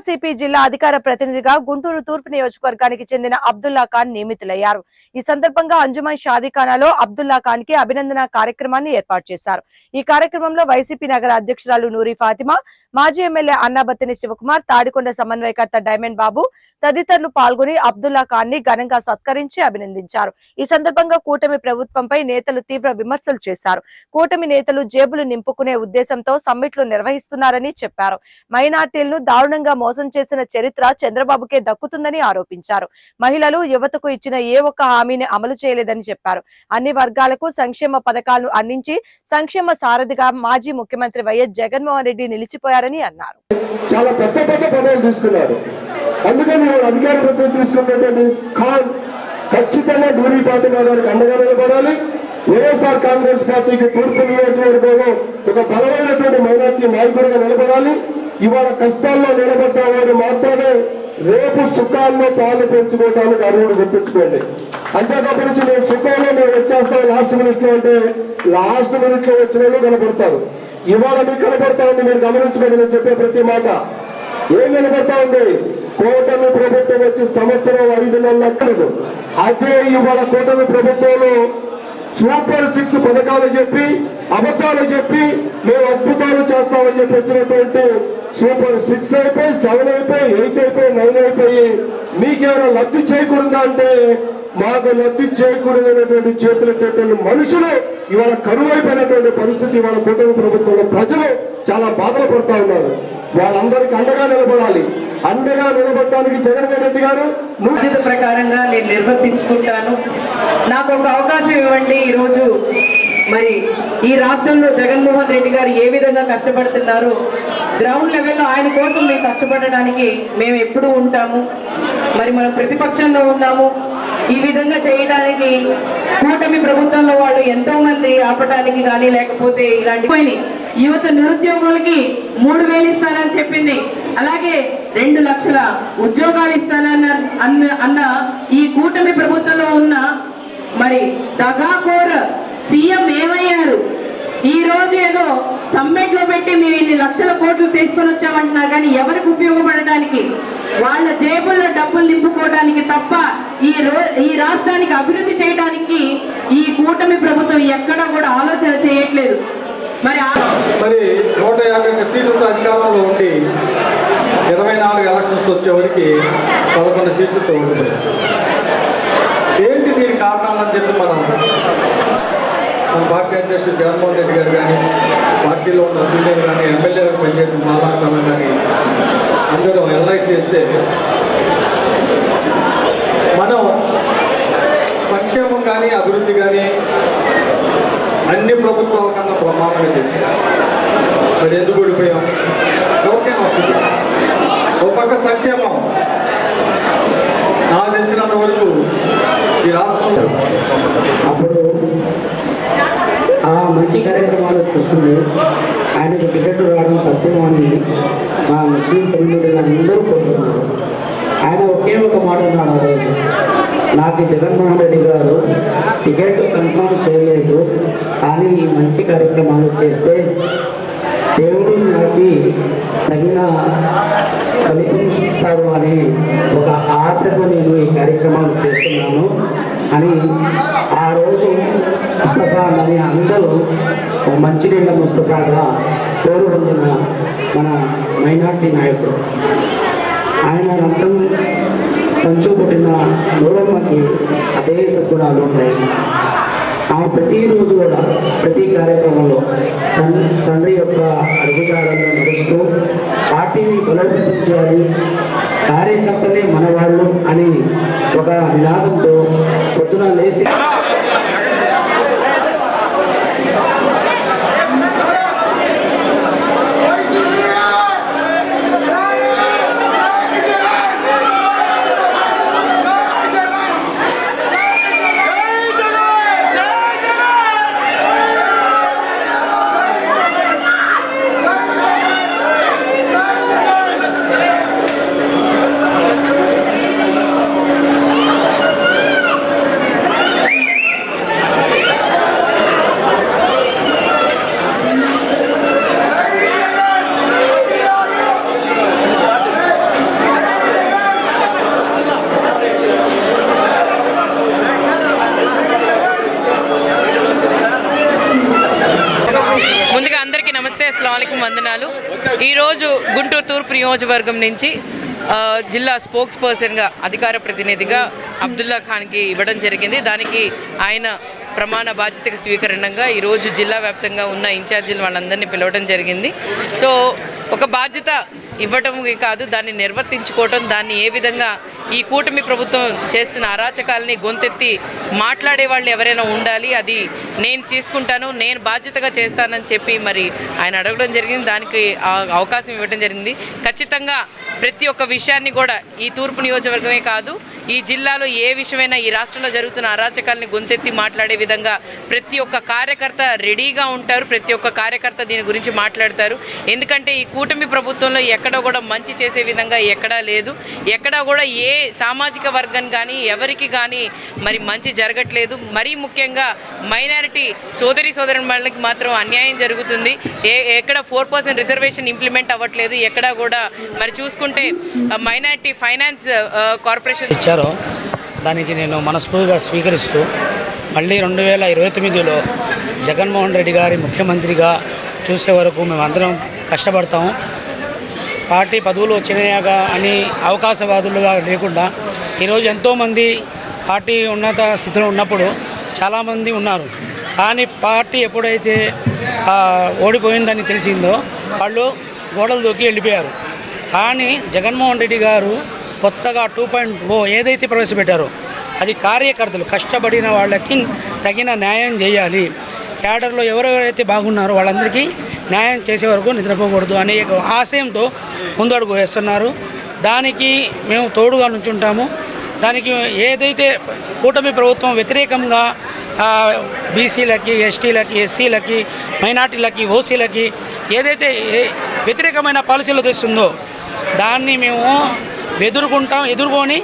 వైఎస్ఆర్సీపీ జిల్లా అధికార ప్రతినిధిగా గుంటూరు తూర్పు నియోజకవర్గానికి చెందిన అబ్దుల్లా ఖాన్ నియమితులయ్యారు. ఈ సందర్భంగా అంజుమన్ షాదీఖానాలో అబ్దుల్లా ఖాన్కి అభినందన కార్యక్రమాన్ని ఏర్పాటు చేశారు. ఈ కార్యక్రమంలో వైసీపీ నగర అధ్యక్షురాలు నూరి ఫాతిమా మాజీ ఎమ్మెల్యే అన్నాబత్తిని శివకుమార్ తాడికొండ సమన్వయకర్త డైమండ్ బాబు తదితరులు పాల్గొని అబ్దుల్లా ఖాన్ని ఘనంగా సత్కరించి అభినందించారు. ఈ సందర్భంగా కూటమి ప్రభుత్వంపై నేతలు తీవ్ర విమర్శలు చేశారు. కూటమి నేతలు జేబులు నింపుకునే ఉద్దేశంతో సమ్మిట్లు నిర్వహిస్తున్నారని చెప్పారు. మైనార్టీలను దారుణంగా మోసం చేసిన చరిత్ర చంద్రబాబుకే దక్కుతుందని ఆరోపించారు. మహిళలు యువతకు ఇచ్చిన ఏ ఒక్క హామీని అమలు చేయలేదని చెప్పారు. అన్ని వర్గాలకు సంక్షేమ పథకాలను అందించి సంక్షేమ సారథిగా మాజీ ముఖ్యమంత్రి వైఎస్ జగన్మోహన్ రెడ్డి నిలిచిపోయారని అన్నారు. చాలా పెద్ద పెద్ద పదవులు తీసుకున్నాడు అందుకని అధికార ప్రతినిధి తీసుకున్నటువంటి ఖాన్ ఖచ్చితంగా డూరీ ఫాతిమా గారికి అండగా నిలబడాలి. వైఎస్ఆర్ కాంగ్రెస్ పార్టీకి తూర్పు నియోజకవర్గంలో ఒక బలమైనటువంటి మైనార్టీ నాయకుడిగా నిలబడాలి. ఇవాళ కష్టాల్లో నిలబడ్డవాడు మాత్రమే రేపు సుఖాల్లో పాలు పెంచుకోవడానికి అర్హుడు గుర్తుంచుకోండి. అంతేకాక నుంచి మేము సుఖంలో మేము వచ్చేస్తాం లాస్ట్ మినిట్లో అంటే లాస్ట్ మినిట్లో వచ్చిన వాళ్ళు కనపడతారు. ఇవాళ మీకు కనపడతామని మీరు గమనించుకోండి నేను చెప్పే ప్రతి మాట. ఏం కనపడతా ఉంది? కూటమి ప్రభుత్వం వచ్చి సంవత్సరం ఐదు నెలలు అక్కలేదు అదే ఇవాళ కూటమి ప్రభుత్వంలో సూపర్ సిక్స్ పథకాలు చెప్పి అబద్ధాలు చెప్పి మేము చేస్తామని చెప్పి వచ్చినటువంటి సూపర్ సిక్స్ అయిపోయి సెవెన్ అయిపోయి ఎయిట్ అయిపోయి నైన్ అయిపోయి మీకేమైనా లబ్ధి చేయకూడదా అంటే మాకు లబ్ధి చేయకూడదనేటువంటి చేతులెట్టేటువంటి మనుషులు ఇవాళ కరువైపోయినటువంటి పరిస్థితి ఇవాళ కుటుంబ ప్రభుత్వంలో ప్రజలు చాలా బాధలు పడుతూ ఉన్నారు. వాళ్ళందరికీ అండగా నిలబడాలి. అండగా నిలబడటానికి జగన్మోహన్ రెడ్డి గారు ప్రకారంగా నేను నిర్వర్తించుకుంటాను. నాకు ఒక అవకాశం ఇవ్వండి. ఈరోజు మరి ఈ రాష్ట్రంలో జగన్మోహన్ రెడ్డి గారు ఏ విధంగా కష్టపడుతున్నారు? గ్రౌండ్ లెవెల్లో ఆయన కోసం మేము కష్టపడడానికి మేము ఎప్పుడూ ఉంటాము. మరి మనం ప్రతిపక్షంలో ఉన్నాము. ఈ విధంగా చేయడానికి కూటమి ప్రభుత్వంలో వాళ్ళు ఎంతో మంది ఆపడానికి కానీ లేకపోతే ఇలాంటి యువత నిరుద్యోగులకి మూడు వేలు ఇస్తానని చెప్పింది. అలాగే రెండు లక్షల ఉద్యోగాలు ఇస్తానన్న అన్న అన్న ఈ కూటమి ప్రభుత్వంలో ఉన్న మరి దగాకోర్ సీఎం ఏమయ్యారు? ఈ రోజు ఏదో సమ్మెట్లో పెట్టి మేము ఇన్ని లక్షల కోట్లు తీసుకొని వచ్చామంటున్నా కానీ ఎవరికి ఉపయోగపడడానికి వాళ్ళ జేబుల్లో డబ్బులు నింపుకోవడానికి తప్ప ఈ రో ఈ రాష్ట్రానికి అభివృద్ధి చేయడానికి ఈ కూటమి ప్రభుత్వం ఎక్కడా కూడా ఆలోచన చేయట్లేదు. మరి మరి నూట యాభై ఒక్క సీట్లతో అధికారంలో ఉండి ఇరవై నాలుగు ఎలక్షన్స్ వచ్చేవరకు పదకొండు సీట్లతో ఉంటుంది ఏంటి దీని కారణాలని చెప్పి మనం మన పార్టీ అధ్యక్షుడు జగన్మోహన్ రెడ్డి గారు కానీ పార్టీలో ఉన్న సీనియర్ కానీ ఎమ్మెల్యేలకు పనిచేసిన మాలాడతామని కానీ అందరూ ఎలైట్ చేస్తే మనం సంక్షేమం కానీ అభివృద్ధి కానీ అన్ని ప్రభుత్వాల కన్నా ప్రమాణం చేసి మరి ఎందుకు ఓడిపోయాం? ఎవరికైనా వస్తుంది ఒక పక్క సంక్షేమం. నాకు తెలిసినంత వరకు ఈ రాష్ట్రంలో అప్పుడు ఆ మంచి కార్యక్రమాలు చూస్తుంది ఆయనకు టికెట్ రావడం తప్పేమో అని మా ముస్లిం కమ్యూనిటీ అందరూ కోరుతున్నారు ఆయన ఒకే ఒక మాట అన్నాడు ఆ రోజు. నాకు జగన్మోహన్ రెడ్డి గారు టికెట్ కన్ఫర్మ్ చేయలేదు. కానీ ఈ మంచి కార్యక్రమాలు చేస్తే దేవుడు నాకు తగిన ఫలితం ఇస్తాడు అని ఒక ఆశతో నేను ఈ కార్యక్రమాలు చేస్తున్నాను అని ఆ రోజు ముస్తఫా అని అందరూ మంచినీళ్ళ పుస్తకాలుగా పేరు పొందిన మన మైనార్టీ నాయకుడు. ఆయన రక్తం పంచుకుట్టిన నూరమ్మకి అదే సద్గుణాలు ఉంటాయి. ఆమె ప్రతిరోజు కూడా ప్రతి కార్యక్రమంలో తన్- తండ్రి యొక్క అడుగుజాడల్లో నడుస్తూ పార్టీని బలోపేతం చేయాలి కార్యకర్తలే మనవాళ్ళు అని ఒక నినాదంతో అస్సలం వందనాలు. ఈరోజు గుంటూరు తూర్పు నియోజకవర్గం నుంచి జిల్లా స్పోక్స్ పర్సన్గా అధికార ప్రతినిధిగా అబ్దుల్లా ఖాన్కి ఇవ్వడం జరిగింది. దానికి ఆయన ప్రమాణ బాధ్యతకు స్వీకరణంగా ఈరోజు జిల్లా వ్యాప్తంగా ఉన్న ఇన్ఛార్జీలు వాళ్ళందరినీ పిలవడం జరిగింది. సో ఒక బాధ్యత ఇవ్వటం కాదు దాన్ని నిర్వర్తించుకోవటం దాన్ని ఏ విధంగా ఈ కూటమి ప్రభుత్వం చేస్తున్న అరాచకాలని గొంతెత్తి మాట్లాడే వాళ్ళు ఎవరైనా ఉండాలి అది నేను తీసుకుంటాను నేను బాధ్యతగా చేస్తానని చెప్పి మరి ఆయన అడగడం జరిగింది. దానికి అవకాశం ఇవ్వడం జరిగింది. ఖచ్చితంగా ప్రతి ఒక్క విషయాన్ని కూడా ఈ తూర్పు నియోజకవర్గమే కాదు ఈ జిల్లాలో ఏ విషయమైనా ఈ రాష్ట్రంలో జరుగుతున్న అరాచకాలని గొంతెత్తి మాట్లాడే విధంగా ప్రతి ఒక్క కార్యకర్త రెడీగా ఉంటారు ప్రతి ఒక్క కార్యకర్త దీని గురించి మాట్లాడతారు. ఎందుకంటే ఈ కూటమి ప్రభుత్వంలో ఎక్కడా కూడా మంచి చేసే విధంగా ఎక్కడా లేదు. ఎక్కడా కూడా ఏ సామాజిక వర్గం కానీ ఎవరికి కానీ మరి మంచి జరగట్లేదు. మరీ ముఖ్యంగా మైనారిటీ సోదరి సోదరుల వాళ్ళకి మాత్రం అన్యాయం జరుగుతుంది. ఏ ఎక్కడ ఫోర్ పర్సెంట్ రిజర్వేషన్ ఇంప్లిమెంట్ అవ్వట్లేదు. ఎక్కడా కూడా మరి చూసుకుంటే మైనారిటీ ఫైనాన్స్ కార్పొరేషన్ ఇచ్చారో దానికి నేను మనస్ఫూర్తిగా స్వీకరిస్తూ మళ్ళీ రెండు వేల ఇరవై తొమ్మిదిలో జగన్మోహన్ రెడ్డి గారి ముఖ్యమంత్రిగా చూసే వరకు మేమందరం కష్టపడతాము. పార్టీ పదవులు వచ్చినాయాగా అని అవకాశవాదులుగా లేకుండా ఈరోజు ఎంతోమంది పార్టీ ఉన్నత స్థితిలో ఉన్నప్పుడు చాలామంది ఉన్నారు. కానీ పార్టీ ఎప్పుడైతే ఓడిపోయిందని తెలిసిందో వాళ్ళు గోడలు దూకి వెళ్ళిపోయారు. కానీ జగన్మోహన్ రెడ్డి గారు కొత్తగా టూ పాయింట్ ఓ ఏదైతే ప్రవేశపెట్టారో అది కార్యకర్తలు కష్టపడిన వాళ్ళకి తగిన న్యాయం చేయాలి. క్యాడర్లో ఎవరెవరైతే బాగున్నారో వాళ్ళందరికీ న్యాయం చేసే వరకు నిద్రపోకూడదు అనే ఆశయంతో ముందడుగు వేస్తున్నారు. దానికి మేము తోడుగా నుంచుంటాము. దానికి ఏదైతే కూటమి ప్రభుత్వం వ్యతిరేకంగా బీసీలకి ఎస్టీలకి ఎస్సీలకి మైనార్టీలకి ఓసీలకి ఏదైతే వ్యతిరేకమైన పాలసీలు తెస్తుందో దాన్ని మేము ఎదుర్కొంటాం ఎదుర్కొని